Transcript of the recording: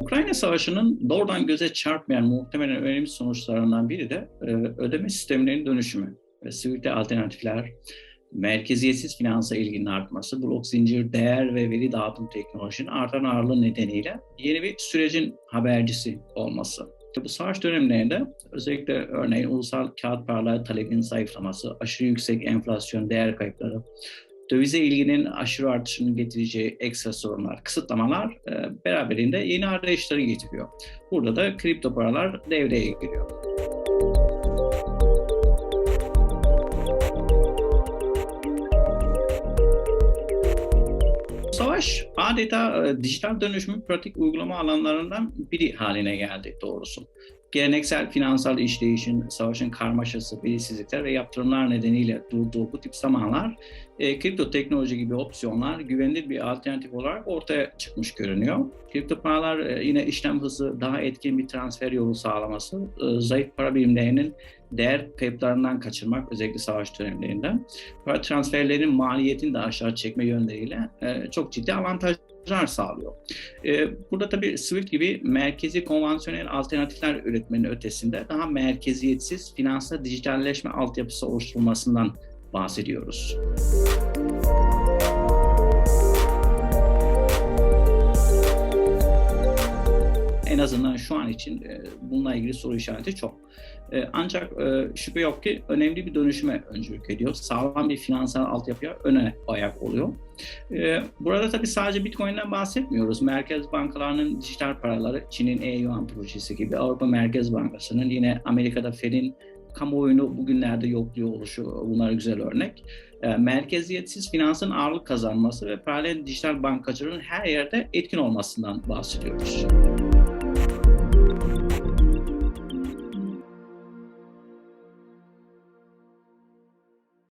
Ukrayna Savaşı'nın doğrudan göze çarpmayan muhtemelen önemli sonuçlarından biri de e, ödeme sistemlerinin dönüşümü ve sivilite alternatifler, merkeziyetsiz finansa ilginin artması, blok zincir, değer ve veri dağıtım teknolojinin artan ağırlığı nedeniyle yeni bir sürecin habercisi olması. Bu savaş dönemlerinde özellikle örneğin ulusal kağıt paraları talebinin zayıflaması, aşırı yüksek enflasyon, değer kayıpları, dövize ilginin aşırı artışının getireceği ekstra sorunlar, kısıtlamalar e, beraberinde yeni arayışları getiriyor. Burada da kripto paralar devreye giriyor. Savaş adeta e, dijital dönüşümün pratik uygulama alanlarından biri haline geldi doğrusu. Geleneksel finansal işleyişin, savaşın karmaşası, belirsizlikler ve yaptırımlar nedeniyle durduğu bu tip zamanlar e, kripto teknoloji gibi opsiyonlar güvenilir bir alternatif olarak ortaya çıkmış görünüyor. Kripto paralar e, yine işlem hızı, daha etkin bir transfer yolu sağlaması, e, zayıf para birimlerinin değer kayıplarından kaçırmak özellikle savaş dönemlerinde para transferlerin maliyetini de aşağı çekme yönleriyle e, çok ciddi avantajlar sağlıyor. E, burada tabii Swift gibi merkezi konvansiyonel alternatifler üretmenin ötesinde daha merkeziyetsiz finansal dijitalleşme altyapısı oluşturulmasından bahsediyoruz. En azından şu an için e, bununla ilgili soru işareti çok. E, ancak e, şüphe yok ki önemli bir dönüşüme öncülük ediyor. Sağlam bir finansal altyapıya öne ayak oluyor. Burada tabii sadece Bitcoin'den bahsetmiyoruz. Merkez bankalarının dijital paraları, Çin'in e-yuan projesi gibi, Avrupa Merkez Bankası'nın yine Amerika'da Fed'in kamuoyunu bugünlerde yokluyor oluşu bunlar güzel örnek. Merkeziyetsiz finansın ağırlık kazanması ve paralel dijital bankacılığın her yerde etkin olmasından bahsediyoruz.